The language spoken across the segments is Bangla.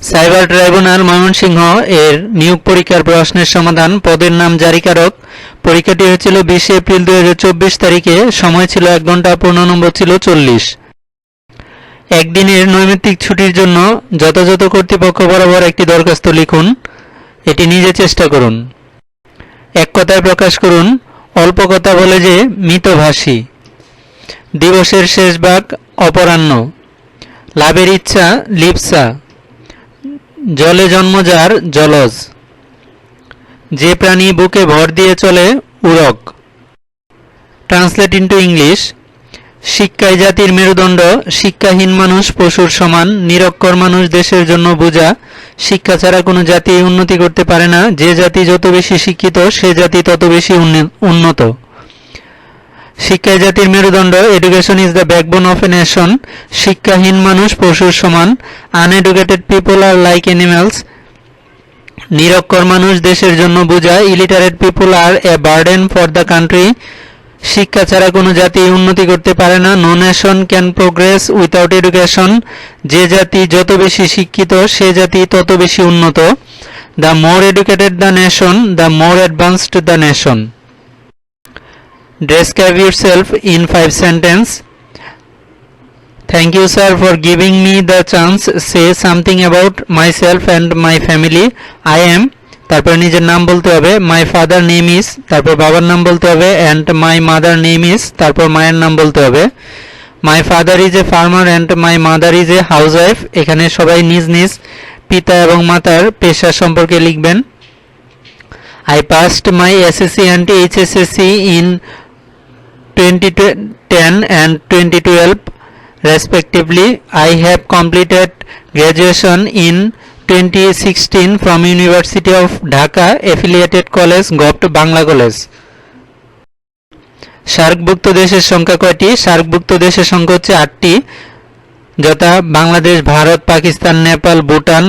সাইবার ট্রাইব্যুনাল ময়মনসিংহ এর নিয়োগ পরীক্ষার প্রশ্নের সমাধান পদের নাম জারিকারক। পরীক্ষাটি হয়েছিল বিশে এপ্রিল দুই হাজার চব্বিশ তারিখে। সময় ছিল এক ঘণ্টা পূর্ণ নম্বর ছিল চল্লিশ। একদিনের নৈমিত্তিক ছুটির জন্য যথাযথ কর্তৃপক্ষ বরাবর একটি দরখাস্ত লিখুন। এটি নিজে চেষ্টা করুন। এক কথায় প্রকাশ করুন, অল্প কথা বলে যে মিতভাষী। দিবসের শেষ ভাগ অপরাহ্ন। লাভের ইচ্ছা, লিপসা। জলে জন্মজার জলজ। যে প্রাণী বুকে ভর দিয়ে চলে উড়ক ট্রান্সলেট ইন্টু ইংলিশ শিক্ষায় জাতির মেরুদণ্ড, শিক্ষাহীন মানুষ, পশুর সমান, নিরক্ষর মানুষ দেশের জন্য বোঝা। শিক্ষা ছাড়া কোনো জাতি উন্নতি করতে পারে না। যে জাতি যত বেশি শিক্ষিত, সে জাতি তত বেশি উন্নত। শিক্ষায় জাতির মেরুদণ্ড education is the backbone of a nation শিক্ষাহীন মানুষ, পশুর সমান uneducated people are like animals নিরক্ষর মানুষ দেশের জন্য বোঝা illiterate people are a burden for the country শিক্ষা ছাড়া কোনো জাতি উন্নতি করতে পারে না no nation can progress without education যে জাতি যত বেশি শিক্ষিত, সে জাতি তত বেশি উন্নত the more educated the nation the more advanced the nation Describe yourself in five sentence. Thank you, sir, for giving me the chance. Say something about myself and my family. I am. তারপর নিজের নাম বলতে হবে মাই ফাদার নেম ইজ তারপর বাবার নাম বলতে হবে and my mother name is তারপর মায়ের নাম বলতে হবে my father is a farmer and my mother is a housewife এখানে সবাই নিজ নিজ পিতা এবং মাতার পেশা সম্পর্কে লিখবেন I passed my SSC and HSSC in 2010 and 2012 respectively. I have completed graduation in 2016 from University of Dhaka affiliated college GOVT Bangla College. সার্কভুক্ত দেশের সংখ্যা কয়টি সার্কভুক্ত দেশের সংখ্যা হচ্ছে আটটি যথা বাংলাদেশ ভারত পাকিস্তান নেপাল ভুটান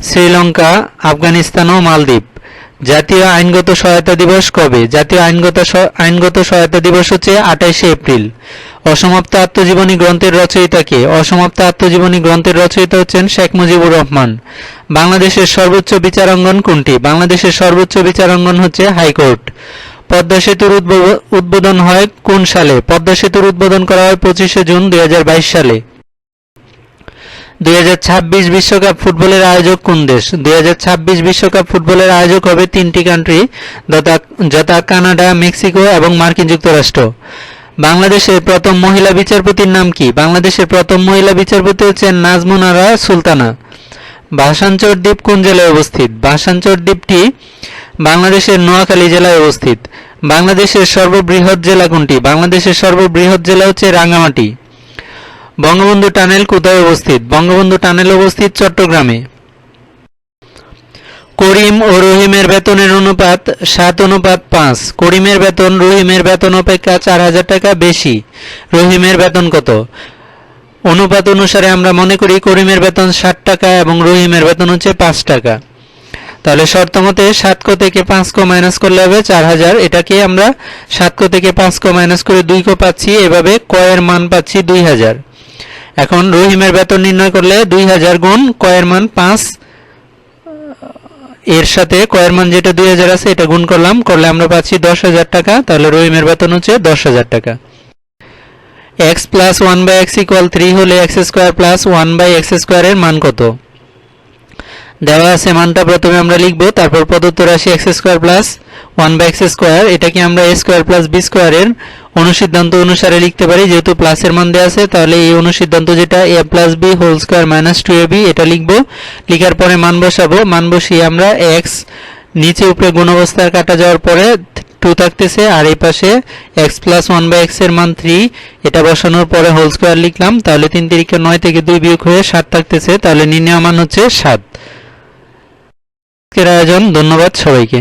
শ্রীলঙ্কা আফগানিস্তান ও মালদ্বীপ জাতীয় আইনগত সহায়তা দিবস কবে? জাতীয় আইনগত আইনগত সহায়তা দিবস হচ্ছে আঠাইশে এপ্রিল। অসমাপ্ত আত্মজীবনী গ্রন্থের রচয়িতা কে? অসমাপ্ত আত্মজীবনী গ্রন্থের রচয়িতা হচ্ছেন শেখ মুজিবুর রহমান। বাংলাদেশের সর্বোচ্চ বিচারাঙ্গন কোনটি? বাংলাদেশের সর্বোচ্চ বিচারাঙ্গন হচ্ছে হাইকোর্ট। পদ্মা সেতুর উদ্বোধন হয় কোন সালে? পদ্মা সেতুর উদ্বোধন করা হয় পঁচিশে জুন দুই হাজার বাইশ সালে। দুই বিশ্বকাপ ফুটবলের আয়োজক কোন দেশ? দুই বিশ্বকাপ ফুটবলের আয়োজক হবে তিনটি কান্ট্রি, যথা কানাডা, মেক্সিকো এবং মার্কিন যুক্তরাষ্ট্র। বাংলাদেশের প্রথম মহিলা বিচারপতির নাম কি? বাংলাদেশের প্রথম মহিলা বিচারপতি হচ্ছেন নাজমুনারা সুলতানা। ভাষাঞ্চর দ্বীপ কোন জেলায় অবস্থিত? ভাষাঞ্চর দ্বীপটি বাংলাদেশের নোয়াখালী জেলায় অবস্থিত। বাংলাদেশের সর্ববৃহৎ জেলা কোনটি? বাংলাদেশের সর্ববৃহৎ জেলা হচ্ছে রাঙ্গামাটি। বঙ্গবন্ধু টানেল কোথায় অবস্থিত? বঙ্গবন্ধু টানেল অবস্থিত চট্টগ্রামে। করিম ও রহিমের বেতনের অনুপাত সাত, অনুপাত পাঁচ। করিমের বেতন, রহিমের বেতন অপেক্ষা চার হাজার টাকা বেশি। রহিমের বেতন কত? অনুপাত অনুসারে আমরা মনে করি করিমের বেতন ষাট টাকা এবং রহিমের বেতন হচ্ছে পাঁচ টাকা। তাহলে শর্ত মতে সাত কো থেকে পাঁচ কো মাইনাস করলে হবে চার হাজার। এটাকে আমরা সাত কো থেকে পাঁচ কো মাইনাস করে দুই কো পাচ্ছি, এভাবে কয়ের মান পাচ্ছি দুই হাজার। এখন রহিমের বেতন নির্ণয় করলে দুই হাজার গুণ কয়ের মান পাঁচ। এর সাথে কয়ের মান যেটা দুই হাজার আছে, এটা গুণ করলাম। করলে আমরা পাচ্ছি দশ হাজার টাকা। তাহলে রহিমের বেতন হচ্ছে দশ হাজার টাকা। X plus one by x equal three হলে x square plus one by x স্কোয়ারের মান কত? দেওয়া আছে মানটা প্রথমে আমরা লিখব, তারপর প্রদত্ত রাশি x square plus one by x square. এটাকে আমরা এ স্কোয়ার প্লাস বি স্কোয়ারের অনুসিদ্ধান্ত অনুসারে লিখতে পারি? যেহেতু প্লাসের মান দেওয়া আছে, তাহলে এই অনুসিদ্ধান্ত যেটা a plus b whole square minus two a b, এটা লিখব। লিখার পরে মান বসাবো। মান বসিয়ে আমরা এক্স নিচে উপরে গুণ অবস্থায় কাটা যাওয়ার পরে টু থাকতেছে, আর এই পাশে এক্স প্লাস ওয়ান বাই এক্সের মান থ্রি, এটা বসানোর পরে হোল স্কোয়ার লিখলাম। তাহলে তিন তিরিকে নয় থেকে দুই বিয়োগ হয়ে সাত থাকতেছে, তাহলে নির্ণয় মান হচ্ছে সাত। আজকের আয়োজন ধন্যবাদ সবাইকে।